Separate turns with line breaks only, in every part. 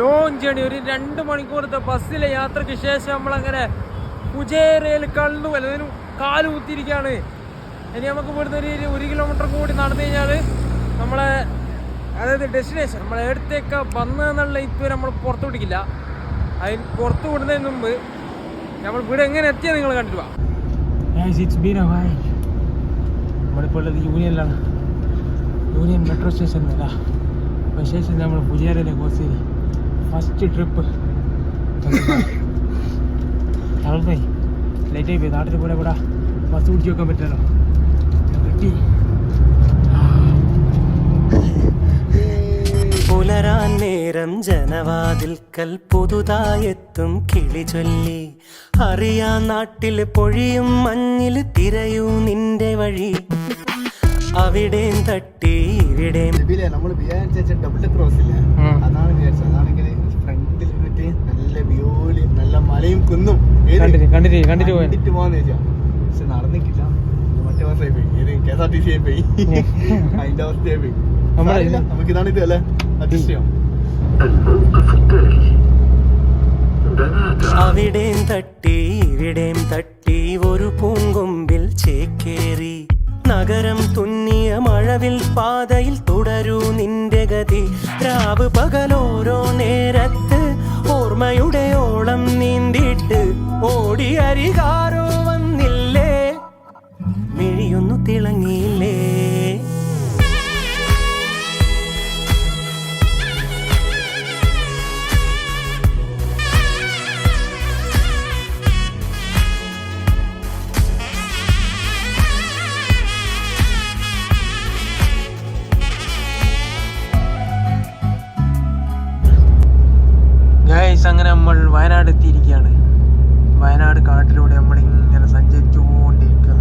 Long journey ഒരു രണ്ട് മണിക്കൂറത്തെ ബസ്സിലെ യാത്രയ്ക്ക് ശേഷം നമ്മളങ്ങനെ കുജേരയിൽ കള്ളു വല്ലതിനും കാൽ കുത്തിയിരിക്കുകയാണ്. ഇനി നമുക്ക് ഇവിടുന്ന് ഒരു ഒരു കിലോമീറ്റർ കൂടി നടന്നു കഴിഞ്ഞാൽ നമ്മളെ അതായത് ഡെസ്റ്റിനേഷൻ നമ്മളെ വന്ന് വന്നതെന്നുള്ള ഇതുവരെ നമ്മൾ പുറത്തു പിടിക്കില്ല അതിന് പുറത്തു വിടുന്നതിന് മുമ്പ് നമ്മൾ ഇവിടെ എങ്ങനെ എത്തിയാൽ നിങ്ങൾ കണ്ടിട്ട് യൂണിയനിലാണ് യൂണിയൻ മെട്രോ സ്റ്റേഷൻ വരാം അപ്പോൾ ശേഷം നമ്മൾ പുതിയാരയിലെ കോസേരി ഫസ്റ്റ് ട്രിപ്പ്. തളർന്നേ ലേറ്റ് ആയി പോയി. നാട്ടിൽ പോലെ ഇവിടെ ബസ് പിടിച്ച് വെക്കാൻ പറ്റുമല്ലോ കിട്ടി
പുലരാൻ നേരം ജനവാതിൽക്കൽ പുതുതായെത്തും കിളി ചൊല്ലി. അറിയാ നാട്ടിൽ പൊഴിയും മഞ്ഞിൽ തിരയൂ നിന്റെ വഴി. അവിടെയും തട്ടി
ഇവിടെയും നമ്മൾ വിചാരിച്ച ഡബിൾ ക്രോസ് ഇല്ല. അതാണ് വിചാരിച്ചത്. അതാണെങ്കിൽ ഫ്രണ്ടിൽ ഇരുന്നിട്ട് നല്ല വ്യൂൽ നല്ല മലയും കുന്നും
കണ്ടിട്ട് കണ്ടിട്ട് കണ്ടിട്ട് പോയാൽ
കണ്ടിട്ട് പോവാന്ന് വെച്ചാ പക്ഷെ നടന്നിട്ടില്ല. മറ്റേ ബസ്സായി പോയി. ഏത് K S R T C ആയി പോയി. അതിന്റെ അവസ്ഥയായി പോയി. നമുക്ക് ഇതാണ് ഇത് അല്ലേ? അഡ്ജസ്റ്റ് ചെയ്യാം
അവിടേം തട്ടി ഇവിടേം തട്ടി ഒരു പൂങ്കൊമ്പിൽ ചേക്കേറി. നഗരം തുന്നിയ മഴവിൽ പാതയിൽ തുടരൂ നിന്റെ ഗതി. രാവ് പകലോരോ നേരത്ത് ഓർമ്മയുടെ ഓളം നീന്തിട്ട് ഓടി അരികാരോ വന്നില്ലേ? മിഴിയൊന്നു തിളങ്ങിയില്ലേ?
വയനാട് എത്തിയിരിക്കുകയാണ് വയനാട് കാട്ടിലൂടെ നമ്മളിങ്ങനെ സഞ്ചരിച്ചുകൊണ്ടിരിക്കുക.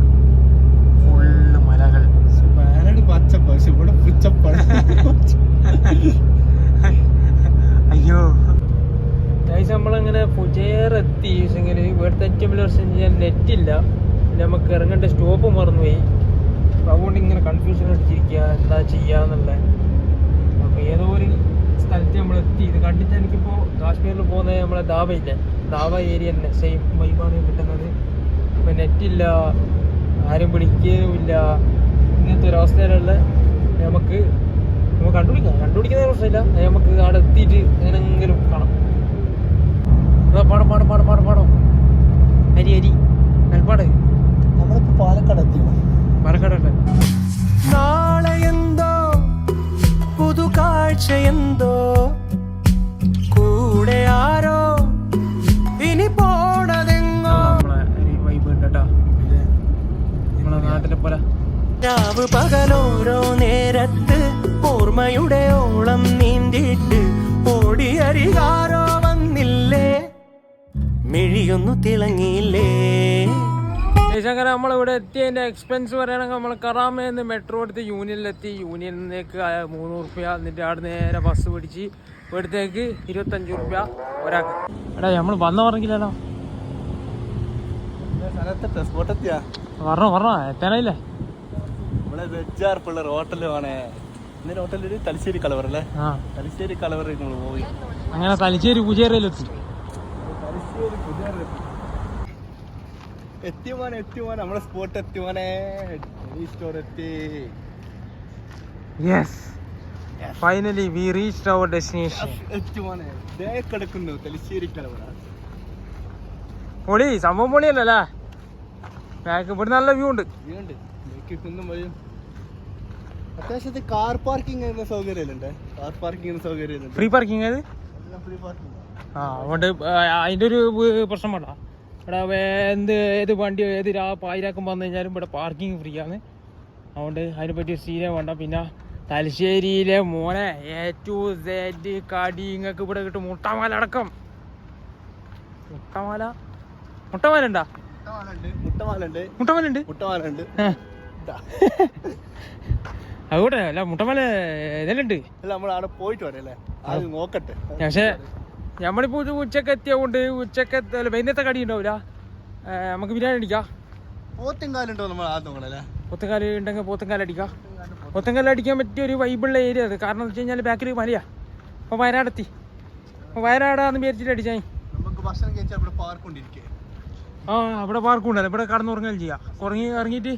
ഫുള്ള് മലകൾ.
വയനാട് പച്ചപ്പ. പക്ഷെ ഇവിടെ പുച്ചപ്പാണ്
അയ്യോ. ഗൈസ് നമ്മളങ്ങനെ പുജേറെത്തി. പക്ഷെങ്കിൽ ഇവിടുത്തെ ഏറ്റവും വലിയ പ്രശ്നം വെച്ചാൽ നെറ്റില്ല. ഇല്ല നമുക്ക് ഇറങ്ങേണ്ട സ്റ്റോപ്പ് മറന്നുപോയി. അപ്പോൾ അതുകൊണ്ട് ഇങ്ങനെ കൺഫ്യൂഷൻ അടിച്ചിരിക്കുക എന്താ ചെയ്യാന്നുള്ള അപ്പോൾ ഏതോ എത്തി ഇത് കണ്ടിട്ട് എനിക്കിപ്പോൾ കാശ്മീരിൽ പോകുന്ന നമ്മളെ ദാവ ഇല്ലേ ദാവ ഏരിയ തന്നെ സെയിം വൈബാണ് കിട്ടുന്നത്. ഇപ്പം നെറ്റില്ല ആരും വിളിക്കുകയുമില്ല ഇങ്ങനത്തെ ഒരു അവസ്ഥയിലുള്ള നമുക്ക് നമുക്ക് കണ്ടുപിടിക്കാം. കണ്ടുപിടിക്കുന്ന പ്രശ്നമില്ല നമുക്ക് അവിടെ എത്തിയിട്ട് എങ്ങനെങ്കിലും കാണാം. പാടം പാടം പാടം പാടം പാടം. അരി അരി. നെൽപ്പാട്.
നമ്മളിപ്പോ പാലക്കാട് എത്തിയോ?
അല്ലേ
നാളെ എന്തോ? പുതു കാഴ്ചയെന്തോ കൂടെ പകലോരോ നേരത്ത് ഓർമ്മയുടെ ഓളം നീന്തിയിട്ട് ഓടിയരികാരോ വന്നില്ലേ? മിഴിയൊന്നു തിളങ്ങിയില്ലേ?
അങ്ങനെ നമ്മളിവിടെ എത്തിയതിന്റെ എക്സ്പെൻസ് പറയുകയാണെങ്കിൽ നമ്മൾ കറാമയിൽ നിന്ന് മെട്രോ എടുത്ത് യൂണിയനിലെത്തി. യൂണിയനിലേക്ക് മൂന്ന് റുപ്യ എന്നിട്ട് അവിടെ നേരെ ബസ് പിടിച്ച് ഇവിടത്തേക്ക് ഇരുപത്തഞ്ച് റുപ്യ ഒരാൾക്ക്. എടാ നമ്മൾ വന്ന പറഞ്ഞില്ലല്ലോ. പറഞ്ഞോ പറഞ്ഞോ എത്താനായില്ലേ?
നമ്മളെ വെജാർപ്പുള്ള ഹോട്ടൽ വേണേ ഇന്നലെ ഹോട്ടലിൽ തലശ്ശേരി കളവർ അല്ലേ? തലശ്ശേരി കളവർ നമ്മൾ പോയി.
അങ്ങനെ തലശ്ശേരി പൂജേരയിലെത്തി.
തലശ്ശേരി മോനെ എത്തി മോനെ. നമ്മളെ സ്പോട്ട് എത്തിയോനെ സ്റ്റോർ എത്തി.
Yes finally we reach our destination
എത്തിയോനെ ദേ കിടക്കുന്നു തലശ്ശേരി കലവറ.
പൊളി സംഭവം പൊളിയല്ലേ ബാക്ക് ഇവിടെ നല്ല വ്യൂ ഉണ്ട്.
ഉണ്ട്. ബാക്കി കുന്നും വഴിയും അത്യാവശ്യത്തിൽ കാർ പാർക്കിംഗ് എന്ന സൗകര്യമുണ്ട്. കാർ പാർക്കിംഗ് സൗകര്യം
ഫ്രീ പാർക്കിംഗ് അത്
എല്ലാം ഫ്രീ പാർക്കിംഗ്
ആ. അതുകൊണ്ട് അതിന്റെ ഒരു പ്രശ്നം വേണ്ട. ഇവിടെ എന്ത് ഏത് വണ്ടി ഏത് പായിരാക്കം വന്നു കഴിഞ്ഞാലും ഇവിടെ പാർക്കിംഗ് ഫ്രീ ആണ്. അതുകൊണ്ട് അതിനെ പറ്റി സീനെ വേണ്ട. പിന്നെ തലശ്ശേരിയിലെ മോനെ എ ടു സെഡ് കടി ഇങ്ങക്ക് ഇവിടെ കിട്ടും. മുട്ടമാല അടക്കം. മുട്ടമാല? മുട്ടമാല ഉണ്ടാ?
മുട്ടമാലുണ്ട്
മുട്ടമാല ഉണ്ട്.
മുട്ടമാലുണ്ട്
അതുകൂടെ അല്ല മുട്ടമല ഇതെല്ലാം ഉണ്ട്
അല്ല നമ്മൾ അവിടെ പോയിട്ട് വരല്ലേ? അത് നോക്കട്ടെ.
പക്ഷേ നമ്മളിപ്പോ ഇത് ഉച്ചയ്ക്ക് എത്തിയതുകൊണ്ട് ഉച്ചയ്ക്ക് വൈകുന്നേരത്തെ കടി ഉണ്ടാവില്ല നമുക്ക് ബിരിയാണി അടിക്കാം.
പോത്തിങ്കാലുണ്ടോ നമ്മൾ നോക്കണല്ലേ
പോത്തങ്കാൽ ഉണ്ടെങ്കിൽ പോത്തങ്കാല അടിക്കാം. പോത്തങ്കാല അടിക്കാൻ പറ്റിയ ഒരു വൈബിളുള്ള ഏരിയ അത്. കാരണം എന്ന് വെച്ച് കഴിഞ്ഞാൽ ബാക്കിൽ മലയാ. അപ്പൊ വയനാടെത്തി. വയനാടാന്ന് വിചാരിച്ചിട്ട് അടിച്ചാ
നമുക്ക് ഭക്ഷണം കഴിച്ചാൽ അവിടെ
ആ അവിടെ പാർക്കുണ്ടല്ലോ. ഇവിടെ കടന്നുറങ്ങുകയും ചെയ്യാം. ഉറങ്ങി ഇറങ്ങിയിട്ട്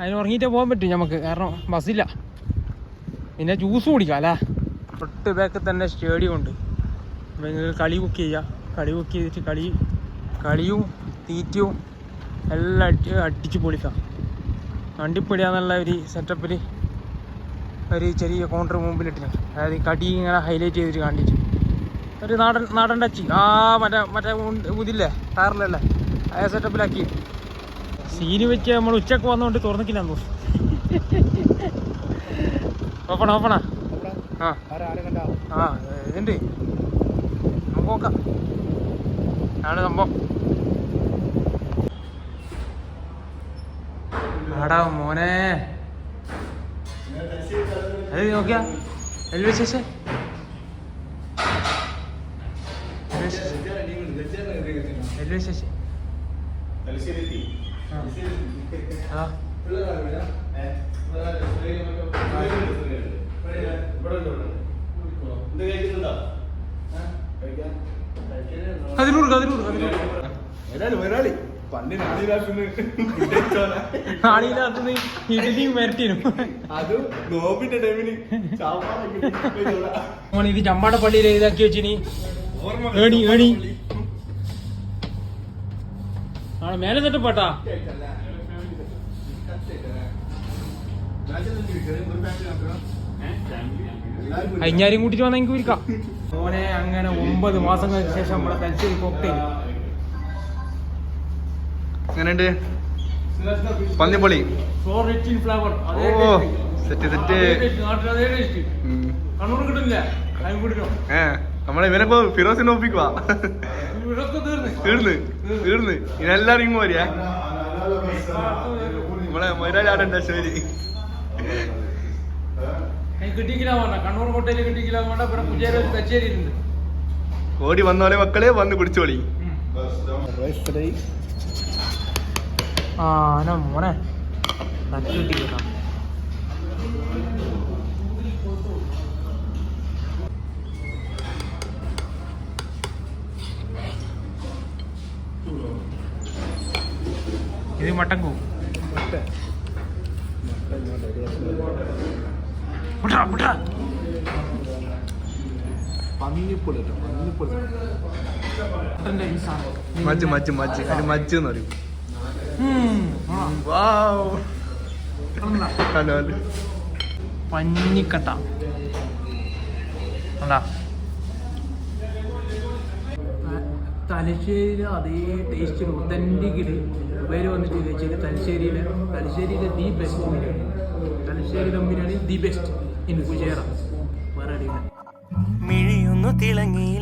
അതിന് ഉറങ്ങിയിട്ടേ പോകാൻ പറ്റും നമുക്ക്. കാരണം ബസ്സില്ല പിന്നെ ജ്യൂസ് കുടിക്കാം അല്ലേ? തൊട്ട് ബാക്കിൽ തന്നെ സ്റ്റേഡിയം ഉണ്ട്. നിങ്ങൾക്ക് കളി ബുക്ക് ചെയ്യുക കളി ബുക്ക് ചെയ്തിട്ട് കളി കളിയും തീറ്റയും എല്ലാം അടി അടിച്ച് പൊളിക്കാം. വണ്ടിപ്പിടിയാന്നുള്ള ഒരു സെറ്റപ്പിൽ ഒരു ചെറിയ കൗണ്ടർ മുമ്പിലിട്ട് അതായത് കടി ഇങ്ങനെ ഹൈലൈറ്റ് ചെയ്തിട്ട് കണ്ടിട്ട് ഒരു നാടൻ നാടൻ ടച്ച് ആ മറ്റേ മറ്റേ ഇതില്ലേ കാറിലല്ലേ ആ സെറ്റപ്പിലാക്കി സീന് വെച്ച് നമ്മൾ ഉച്ചയ്ക്ക് വന്നോണ്ട് തുറന്നിക്കില്ല ഓപ്പണ ഓപ്പണ. ആ. ആ ഇതുണ്ട് നമുക്ക് നോക്കാം ആണ് സംഭവം. ആടാ മോനെ. അത് നോക്കിയാ. റെയിൽവേ ശേഷം റെയിൽവേ സ്റ്റേഷൻ അതിലൂർക്ക് അതിലൂർക്ക് അതിലൂർക്ക് നാളിനകത്ത് ഇഡലിയും വരട്ടിനും
അത് നോമ്പിന്റെ ടൈമിന്
ഇത് ചമ്മാട പള്ളിയിൽ ഇതാക്കി വെച്ചിനി ഏണി ഏണി. ആണ്? മേലെ തട്ടപ്പെട്ടാ അഞ്ഞാരും കൂട്ടിട്ട് വന്നാൽ എനിക്ക് വിളിക്കാം മോനെ അങ്ങനെ ഒമ്പത് മാസങ്ങൾക്ക് ശേഷം നമ്മളെ തലശ്ശേരി കോക്ടെയിൽ
എങ്ങനെയുണ്ട്? പന്നിപ്പൊളി.
ഫ്ലവർ
ഓ സെറ്റ് സെറ്റ്.
കണ്ണൂർ കിട്ടില്ല. അതിന് കൂട്ടിട്ടോ?
ഏ. നമ്മളെ ഇവനൊക്കെ ഫിറോസിനെ ഒപ്പിക്കുവാ.
തീർന്ന്.
തീർന്ന്. ഇതെല്ലാരും ഇങ്ങ് പോരിയാ. നമ്മളെ മൊരാളാടണ്ട ശരി.
കണ്ണൂർ കോട്ടയിൽ കിട്ടിക്കില്ല വേണ്ട ഇവിടെ പുജേരി ഉണ്ട്.
ഓടി വന്നോലെ മക്കളെ വന്ന് കുടിച്ചോളി
ആ മോനെ. നക്ക് ഇത് മട്ടൻ കൂ വിട്രാ വിട്രാ മട്ടന്റെ ഈ സാധനം.
മജ്ജ് മജ്ജ് മജ്ജ്. അത് മജ്ജ് എന്ന് പറയും. ഹലോ
പഞ്ഞിക്കട്ട തലശ്ശേരിയിലെ അതേ ടേസ്റ്റിൽ ഒത്തന്റിക്കിൽ പേര് വന്നിട്ട് വെച്ചാൽ തലശ്ശേരിയിലെ തലശ്ശേരിയിലെ the best biryani Thalassery biryani the best in കുജേറ വേറെ അടിയില്ല
മിഴിയൊന്നു തിളങ്ങിയില്ലേ